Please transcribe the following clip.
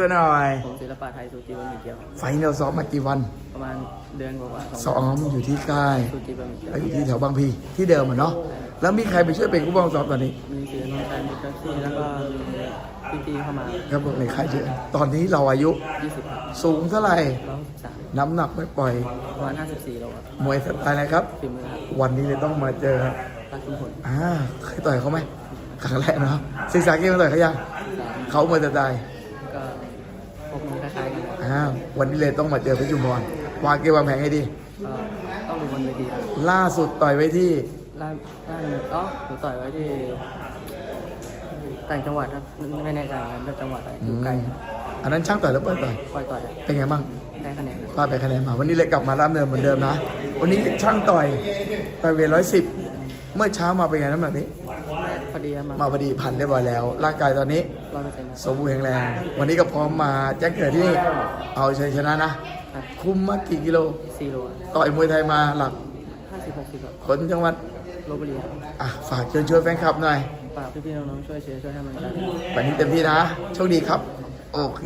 ตัวหน่อย ผมศิลปะไทยสุจิบะหมี่เกี๊ยวไฟล์เราซ้อมมากี่วัน ประมาณเดือนกว่าๆสองซ้อมอยู่ที่ค่ายสุจิบะหมี่เกี๊ยวแล้วอยู่ที่แถวบางพีที่เดิมอะเนาะ แล้วมีใครไปช่วยเป็นผู้บังคับซ้อมตอนนี้ มีเสียนนท์ชัยมีแท็กซี่แล้วก็มีพี่ๆเข้ามา ครับผมในค่ายเยอะตอนนี้เราอายุ20ครับสูงเท่าไหร่ 163น้ำหนักไม่ปล่อย ประมาณ54โลครับมวยสไตล์อะไรครับ ฝีมือครับวันนี้เลยต้องมาเจอรักชุมพลอ่าเคยต่อยเขาไหมครั้งแรกเนาะศึกษาเกมมาต่อยเขายังเขามวยสไตล์ ก็พบมือคล้ายๆกันครับ อ่าวันนี้เลยต้องมาเจอเพชรจุมพรวางเกมวางแผนให้ดีก็ต้องดูบนเวทีครับล่าสุดต่อยไว้ที่ล่าล่าสุดอ๋อผมต่อยไว้ที่ต่างจังหวัดครับไม่แน่ใจเหมือนกันว่าจังหวัดอะไรอยู่ไกลครับอันนั้นช่างต่อยแล้วเปิดต่อยปล่อยต่อยเป็นไงบ้างได้คะแนนครับพลาดไปคะแนนมา วันนี้เลยกลับมารับเนินเหมือนเดิมนะ วันนี้ช่างต่อยต่อยเวทร้อยสิบเมื่อเช้ามาเป็นไงน้ำหนักนี้ พอดีครับมามาพอดีพันเรียบร้อยแล้ว ร่างกายตอนนี้ร้อยเปอร์เซ็นต์สมบูรณ์แข็งแรง วันนี้ก็พร้อมมาแจ้งเกิดที่นี่เอาชัยชนะนะ ครับคุมมากี่กิโลซีโร่ต่อยมวยไทยมาหลักห้าสิบหกสิบครับคนจังหวัดลบบุรีครับอะฝากเชิญชวนแฟนคลับหน่อยฝากพี่ๆน้องๆช่วยเชียร์ช่วยให้มันใจ วันนี้เต็มที่นะ โชคดีครับ โอเค